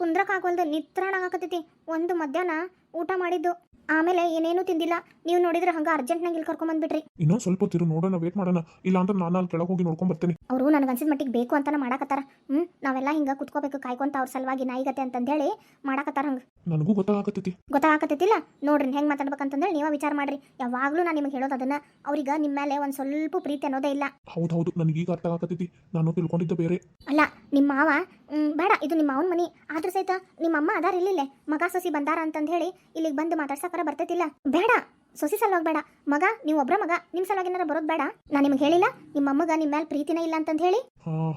ಕುಂದ್ರಕ್ಕಾಗವಲ್ದು ನಿತ್ರಾಣಾಗತ್ತೈತಿ ಒಂದು ಮಧ್ಯಾಹ್ನ ಊಟ ಮಾಡಿದ್ದು. ಆಮೇಲೆ ಏನೇನೂ ತಿಂದಿಲ್ಲ. ನೀವು ನೋಡಿದ್ರೆ ಹಂಗೆ ಅರ್ಜೆಂಟ್ನಾಗ ಇಲ್ಲಿ ಕರ್ಕೊಂಬಂದ್ಬಿಟ್ರಿ ಇನ್ನೊಂದ್ ಸ್ವಲ್ಪ ಹೊತ್ತಿರು ನೋಡೋಣ ವೇಟ್ ಮಾಡೋಣ. ಇಲ್ಲ ಅಂದ್ರೆ ನಾನು ಅಲ್ಲಿ ಕೆಳಗೆ ಹೋಗಿ ನೋಡ್ಕೊಂಡ್ ಬರ್ತೀನಿ. ಅವರು ನನಗೆ ಅನ್ಸಿದ ಮಟ್ಟಿಗೆ ಬೇಕು ಅಂತಾನೆ ಮಾಡಾಕತ್ತಾರ. ಹ್ಞೂ ನಾವೆಲ್ಲ ಹಿಂಗೆ ಕುತ್ಕೋಬೇಕು ಕಾಯ್ಕೊಂತ ಅವ್ರ ಸಲುವಾಗಿ ನಾಯಿಗತೆ ಅಂತಂದೇಳಿ ಮಾಡಾಕತ್ತಾರ ಹಂಗೆ. ನನಗೂ ಗೊತ್ತಾಗತ್ತೈತಿ ಗೊತ್ತಾಗತ್ತೈತಿಲ್ಲ ನೋಡ್ರಿ ಹೆಂಗೆ ಮಾತಾಡ್ಬೇಕಂತಂದೇಳಿ ನೀವೇ ವಿಚಾರ ಮಾಡ್ರಿ. ಯಾವಾಗಲೂ ನಾನು ನಿಮಗೆ ಹೇಳೋದು ಅದನ್ನ. ಅವ್ರಿಗೆ ನಿಮ್ಮ ಮೇಲೆ ಒಂದು ಸ್ವಲ್ಪ ಪ್ರೀತಿ ಅನ್ನೋದೇ ಇಲ್ಲ. ಹೌದು ಹೌದು ನನಗೀಗ ಅರ್ಥ ಆಗತ್ತೈತಿ ನಾನು ತಿಳ್ಕೊಂಡಿದ್ದೆ ಬೇರೆ. ಅಲ್ಲ ನಿಮ್ಮ ಮಾವ ಬೇಡ, ಇದು ನಿಮ್ಮ ಅವನ ಮನಿ. ಆದ್ರೂ ಸಹಿತ ನಿಮ್ಮ ಅಮ್ಮ ಅದಾರ ಇಲ್ಲಿಲ್ಲೇ. ಮಗ, ಸೊಸಿ ಬಂದಾರ ಅಂತಂದು ಹೇಳಿ ಇಲ್ಲಿಗೆ ಬಂದು ಮಾತಾಡ್ಸಕ್ಕಾರ ಬರ್ತೈತಿಲ್ಲ. ಬೇಡ, ಸೊಸಿ ಸಲುವಾಗಿ ಬೇಡ. ಮಗ, ನೀವು ಒಬ್ಬರ ಮಗ ನಿಮ್ಮ ಸಲುವಾಗಿ ಏನಾರ ಬರೋದು ಬೇಡ. ನಾನು ನಿಮ್ಗೆ ಹೇಳಿಲ್ಲ, ನಿಮ್ಮ ಅಮ್ಮಗ ನಿಮ್ಮ ಮೇಲೆ ಪ್ರೀತಿನೇ ಇಲ್ಲ ಅಂತಂದು ಹೇಳಿ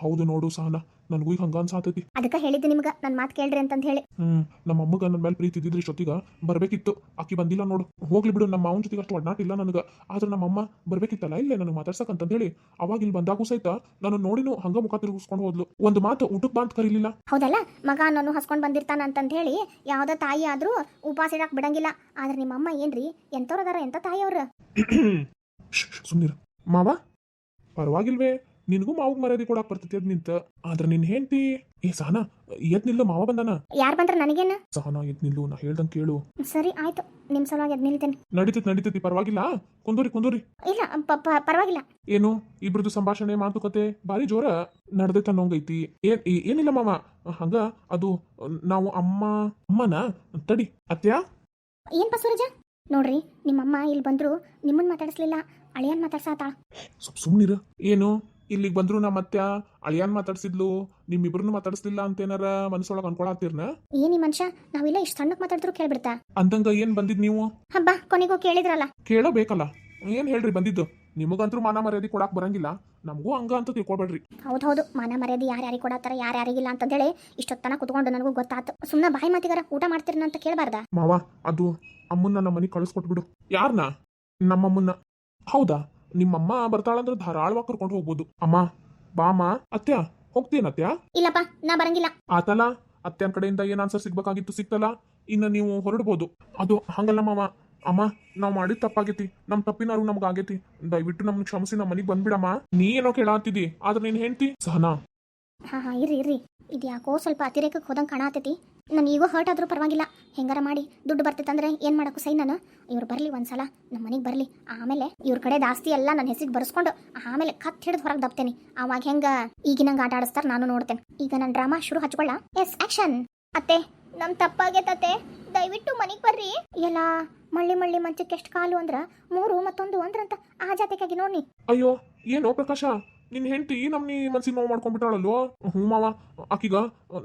ಹೌದು ನೋಡು ಸಹನ ನನಗೂ ಈಗ ಹಂಗ ಅನ್ಸಾತೈತಿ. ಅದಕ್ಕೆ ಹೇಳಿದ್ದು ನಿಮ್ಗೆ ನನ್ನ ಮಾತು ಕೇಳ್ರಿ ಅಂತಂದು ಹೇಳಿ. ಹ್ಮ್ ನಮ್ಮ ಅಮ್ಮಗ ನನ್ನ ಮೇಲೆ ಪ್ರೀತಿ ಇದ್ದಿದ್ರೆ ಇಷ್ಟೊತ್ತಿಗ ಬರ್ಬೇಕಿತ್ತು. ಆಕಿ ಬಂದಿಲ್ಲ ನೋಡು. ಹೋಗ್ಲಿ ಬಿಡು ನಮ್ಮ ಮಾವನ ಜೊತೆಗೆ ಅಷ್ಟು ಒಡನಾಟ ಇಲ್ಲ ನನಗ. ಆದ್ರೆ ನಮ್ಮ ಅಮ್ಮ ಬರ್ಬೇಕಿತ್ತಲ್ಲ ಇಲ್ಲೇ ನನಗೆ ಮಾತಾಡ್ಸಕ್ ಅಂತ ಹೇಳಿ ಅವಾಗ ಇಲ್ಲಿ ಬಂದಾಗೂ ಸಹಿತ ನಾನು ನೋಡಿನೂ ಹಂಗ ಮುಖ ತಿರುಗಿಸ್ಕೊಂಡು ಹೋದ್ಲು. ಒಂದು ಮಾತು ಊಟಕ್ಕೆ ಬಾ ಅಂತ ಕರೀಲಿಲ್ಲ. ಹೌದಲ್ಲ ಮಗ ನಾನು ಹಸ್ಕೊಂಡು ಬಂದಿರ್ತಾನ ಅಂತಂದು ಹೇಳಿ ಯಾವುದೇ ತಾಯಿ ಆದರೂ ಉಪವಾಸ ಇಡಕ್ಕೆ ಬಿಡಂಗಿಲ್ಲ. ಆದ್ರೆ ನಿಮ್ಮ ಅಮ್ಮ ಏನ್ರಿ ಎಂಥವ್ರು ಅದಾರ ಎಂಥ ತಾಯಿ ಅವ್ರ? (clears throat) ಸುಮ್ಮನಿರ ಮಾವ? ಪರವಾಗಿಲ್ವೇ? ನಿನಗೂ ಮಾವಗ್ ಮರ್ಯಾದೆ ಕೊಡಕ್ ಬರ್ತೈತಿ ಅದ್ ನಿಂತ. ಆದ್ರ ನಿನ್ ಹೆಂಡತಿ ಏ ಸಹನ ಎದ್ ನಿಲ್ಲು ಮಾವ ಬಂದಾನ? ಯಾರ್ ಬಂದ್ರೆ ನನಗೇನ? ಸಹನ ಎದ್ ನಿಲ್ಲು ನಾ ಹೇಳ್ದಂಗ್ ಕೇಳು. ಸರಿ ಆಯ್ತು. ನಿಮ್ಮ ಸಲುವಾಗಿ ಎದ್ ನಿಲ್ತೇನೆ. ನಡೀತೈತಿ ನಡೀತೈತಿ ಪರವಾಗಿಲ್ಲ. ಕುಂದೂರಿ ಕುಂದೂರಿ. ಇಲ್ಲ ಪ- ಪ- ಪರವಾಗಿಲ್ಲ. ಏನು? ಇಬ್ರದ್ದು ಸಂಭಾಷಣೆ ಮಾತುಕತೆ ಬಾರಿ ಜೋರ ನಡೆದೈತ ಅನ್ನೋಂಗೈತಿ. ಏನ್ ಏ- ಏನಿಲ್ಲ ಮಾವ. ಹಂಗ ಅದು ನಾವು ಅಮ್ಮ ಅಮ್ಮನ ತಡಿ. ಅತ್ಯ ಏನ್ ಸೂರಜ? ನೋಡ್ರಿ ನಿಮ್ಮಮ್ಮ ಇಲ್ಲಿ ಬಂದ್ರು ನಿಮ್ಮನ್ನ ಮಾತಾಡಿಸ್ಲಿಲ್ಲ ಅಳಿಯನ್ ಮಾತಾಡ್ಸಾತಾಳ. ಸುಮ್ ಸುಮ್ನಿರ. ಏನು? ಇಲ್ಲಿಗೆ ಬಂದ್ರು ನಮ್ಮ ಅತ್ಯ ಅಳಿಯನ್ ಮಾತಾಡ್ಸಿದ್ಲು ನಿಮ್ಮಿಬ್ರನ್ನು ಮಾತಾಡಿಸ್ಲಿಲ್ಲ ಅಂತ ಏನಾರ ಮನಸ್ಸೊಳಗೆ ಅನ್ಕೊಳತ್ತೀರ್ನ ಏನಿ ಮನುಷ್ಯ ನಾವಿಲ್ಲ ಇಷ್ಟು ಸಣ್ಣಕ್ ಮಾತಾಡಿದ್ರು ಕೇಳ್ಬಿಡ್ತಾ. ಅಂದಂಗ ಏನ್ ಬಂದಿದ್ ನೀವು? ಹಬ್ಬ ಕೊನೆಗೂ ಕೇಳಿದ್ರಲ್ಲ. ಕೇಳಬೇಕಲ್ಲ ಏನ್ ಹೇಳ್ರಿ ಬಂದಿದ್ದು? ನಿಮಗಂತೂ ಮಾನ ಮರ್ಯಾದೆ ಕೊಡಾಕ್ ಬರಂಗಿಲ್ಲ. ನಮಗೂ ಹಂಗ ಅಂತ ತಿಳ್ಕೊಬೇಡ್ರಿ. ಹೌದು ಹೌದು ಮಾನ ಮರ್ಯಾದೆ ಯಾರ್ಯಾರಿಗೆ ಕೊಡತ್ತಾರ ಯಾರ್ಯಾರಿಗಿಲ್ಲ ಅಂತಂದೇಳಿ ಇಷ್ಟೊತ್ತನ ಕುತ್ಕೊಂಡು ನನಗೂ ಗೊತ್ತಾತು. ಸುಮ್ಮನೆ ಬಾಯಿ ಮಾತಿಗಾರ ಊಟ ಮಾಡ್ತೀರನ ಅಂತ ಕೇಳಬಾರ್ದ? ಮಾವ ಅದು ಅಮ್ಮನ್ನ ನಮ್ಮ ಮನೆಗೆ ಕಳಿಸ್ಕೊಟ್ಬಿಡು. ಯಾರನ್ನ ನಮ್ಮಮ್ಮನ್ನ. ಹೌದಾ? ನಿಮ್ಮಮ್ಮ ಬರ್ತಾಳಂದ್ರೆ ಧಾರಾಳವಾಗಿ ಕರ್ಕೊಂಡು ಹೋಗ್ಬೋದು. ಅಮ್ಮ ಬಾಮ ಅತ್ಯ ಹೋಗ್ತೀನ ಅತ್ಯ ಇಲ್ಲಪ್ಪ ನಾ ಬರಂಗಿಲ್ಲ. ಆತಲ್ಲ ಅತ್ಯನ ಕಡೆಯಿಂದ ಏನ್ ಆನ್ಸರ್ ಸಿಗ್ಬೇಕಾಗಿತ್ತು ಸಿಕ್ತಲ್ಲ ಇನ್ನ ನೀವು ಹೊರಡ್ಬೋದು. ಅದು ಹಂಗಲ್ಲ ಮಾವ. ಅಮ್ಮ ನಾವ್ ಮಾಡಿದ ತಪ್ಪಾಗೈತಿ. ನಮ್ ತಪ್ಪಿನಾರು ನಮ್ಗ ಆಗೈತಿ ದಯವಿಟ್ಟು ನಮ್ಗೆ ಕ್ಷಮಿಸಿ ನಮ್ಮ ಮನೆಗೆ ಬಂದ್ಬಿಡಮ್ಮ. ನೀ ಏನೋ ಕೇಳಾತಿದಿ ಆದ್ರೆ ನೀನ್ ಹೆಂಡ್ತಿ? ಸಹನಾ. ಹಾ ಹಾ ಇರ್ರಿ ಇರ್ರಿ. ಇದ್ಯಾಕೋ ಸ್ವಲ್ಪ ಅತಿರೇಕಕ್ಕೆ ಹೋದಂಗೆ ಕಾಣತೈತಿ. ನಾನು ಹರ್ಟ್ ಆದರೂ ಪರವಾಗಿಲ್ಲ. ಹೆಂಗಾರ ಮಾಡಿ, ದುಡ್ಡು ಬರ್ತೈತಂದ್ರೆ ಏನು ಮಾಡಕ್ಕೂ ಸೈ ನಾನು. ಇವ್ರು ಬರಲಿ ಒಂದ್ಸಲ ನಮ್ಮ ಮನೆಗೆ ಬರಲಿ. ಆಮೇಲೆ ಇವ್ರ ಕಡೆ ಜಾಸ್ತಿ ಎಲ್ಲ ನನ್ನ ಹೆಸರಿಗೆ ಬರ್ಸ್ಕೊಂಡು ಆಮೇಲೆ ಕತ್ ಹಿಡಿದು ಹೊರಗೆ ದಬ್ತೇನೆ ಅವಾಗ ಹೆಂಗ ಈಗಿನಂಗೆ ಆಟ ಆಡಿಸ್ತಾರೆ ನಾನು ನೋಡ್ತೇನೆ. ಈಗ ನನ್ನ ಡ್ರಾಮಾ ಶುರು ಹಚ್ಕೊಳ್ಳ. ಎಸ್ ಆ್ಯಕ್ಷನ್ ಅತ್ತೆ ನಮ್ಮ ತಪ್ಪಾಗೈತತ್ತೆ ದಯವಿಟ್ಟು ಮನೆಗೆ ಬರ್ರಿ. ಎಲ್ಲ ಮಳ್ಳಿ ಮಳ್ಳಿ ಮಂಚಕ್ಕೆ ಎಷ್ಟು ಕಾಲು ಅಂದ್ರೆ, ಮೂರು ಮತ್ತೊಂದು ಅಂದ್ರಂತ ಆ ಜಾತಿಗಾಗಿ ನೋಡಿ ಅಯ್ಯೋ, ಏನೋ ಪ್ರಕಾಶ ನಿನ್ ಹೆಂಡತಿ ನಮ್ನಿ ಮನ್ಸಿಗೆ ನೋವು ಮಾಡ್ಕೊಂಡ್ಬಿಟ್ಟಾಳಲ್ವೋ ಹ್ಞೂ ಮಾವ. ಆಕಿಗ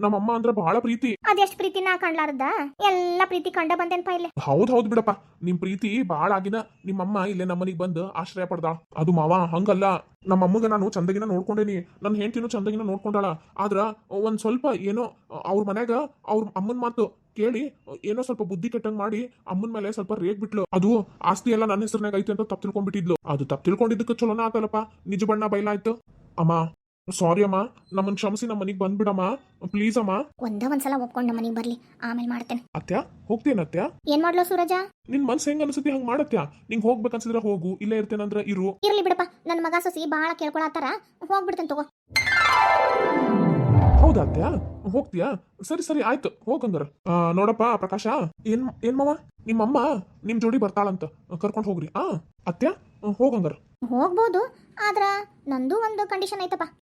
ನಮ್ಮಮ್ಮ ಅಂದ್ರೆ ಬಹಳ ಪ್ರೀತಿ. ಅದೆಷ್ಟು ಪ್ರೀತಿ ನಾ ಕಾಣ್ಲಾರ್ದ? ಎಲ್ಲ ಪ್ರೀತಿ ಕಂಡ ಬಂದೇನ್ಪ ಇಲ್ಲೇ. ಹೌದ್ ಹೌದ್ ಬಿಡಪ್ಪ. ನಿಮ್ ಪ್ರೀತಿ ಬಹಳ ಆಗಿನ ನಿಮ್ಮಮ್ಮ ಇಲ್ಲೇ ನಮ್ಮನಿಗೆ ಬಂದು ಆಶ್ರಯ ಪಡ್ದಾಳ ಅದು ಮಾವ ಹಂಗಲ್ಲ. ನಮ್ಮ ಅಮ್ಮಗ ನಾನು ಚಂದಗಿನ ನೋಡ್ಕೊಂಡೇನಿ. ನನ್ನ ಹೆಂಡತಿನೂ ಚಂದಗಿನ ನೋಡ್ಕೊಂಡಾಳ. ಆದ್ರ ಒಂದ್ ಸ್ವಲ್ಪ ಏನೋ ಅವ್ರ ಮನ್ಯಾಗ ಅವ್ರ ಅಮ್ಮನ ಮಾತು ಕೇಳಿ ಏನೋ ಸ್ವಲ್ಪ ಬುದ್ಧಿ ಕೆಟ್ಟಂಗ್ ಮಾಡಿ ಅಮ್ಮನ ಮೇಲೆ ಸ್ವಲ್ಪ ರೇಗ್ ಬಿಟ್ಲು. ಅದು ಆಸ್ತಿ ಎಲ್ಲ ನನ್ನ ಹೆಸರಿನಾಗ ಐತೆ ಅಂತ ತಪ್ಪು ತಿಳ್ಕೊಂಡ್ಬಿಟ್ಟಿದ್ಲು. ಅದು ತಪ್ಪು ತಿಳ್ಕೊಂಡಿದ್ದಕ್ಕೆ ಚಲೋನ ಆತಲ್ಲಪ್ಪ. ನಿಜ ಬಣ್ಣ ಬಯಲಾಯ್ತು ಅಮ್ಮ ಸಾರಿ ಅಮ್ಮ. ನಮ್ಮನ್ ಕ್ಷಮಿಸಿ ನಮ್ಮ ಮನಿಗ್ ಬಂದ್ಬಿಡಮ್ಮ. ಪ್ಲೀಸ್ ಅಮ್ಮ. ಒಂದ ಒಂದ್ಸಲ ಒಪ್ಕೊಂಡು ನಮ್ಮ ಮನೆಗೆ ಬರ್ಲಿ. ಆಮೇಲೆ ಮಾಡ್ತೇನೆ. ಅತ್ಯ ಹೋಗ್ತೇನತ್ಯ ಏನ್ ಮಾಡ್ಲೋ ಸೂರಜ? ನಿನ್ ಮನ್ಸ್ ಹೆಂಗ್ ಅನ್ಸುತ್ತೆ ಹಂಗ್ ಮಾಡತ್ಯ ನಿಂಗ್ ಹೋಗ್ಬೇಕನ್ಸಿದ್ರೆ ಹೋಗು ಇಲ್ಲೇ ಇರ್ತೇನಂದ್ರ ಇರು. ಇರ್ಲಿ ಬಿಡಪ್ಪ. ನನ್ನ ಮಗ ಸೊಸಿ ಬಾಳ ಕೇಳ್ಕೊಳತ್ತಾರ. ಹೋಗ್ಬಿಡ್ತೇನೆ ತಗೋ. ಹೌದಾ ಅತ್ಯ ಹೋಗ್ತೀಯಾ? ಸರಿ ಸರಿ ಆಯ್ತು. ಹೋಗಂಗಾರ ಆ, ನೋಡಪ್ಪ ಪ್ರಕಾಶ. ಏನ್ ಏನ್ ಮಾವ? ನಿಮ್ಮಮ್ಮ ನಿಮ್ ಜೋಡಿ ಬರ್ತಾಳಂತ. ಕರ್ಕೊಂಡು ಹೋಗ್ರಿ. ಆ ಅತ್ಯ ಹೋಗಂದ್ರ. ಹೋಗ್ಬೋದು ಆದ್ರ ನಂದು ಒಂದು ಕಂಡೀಷನ್ ಐತಪ್ಪ.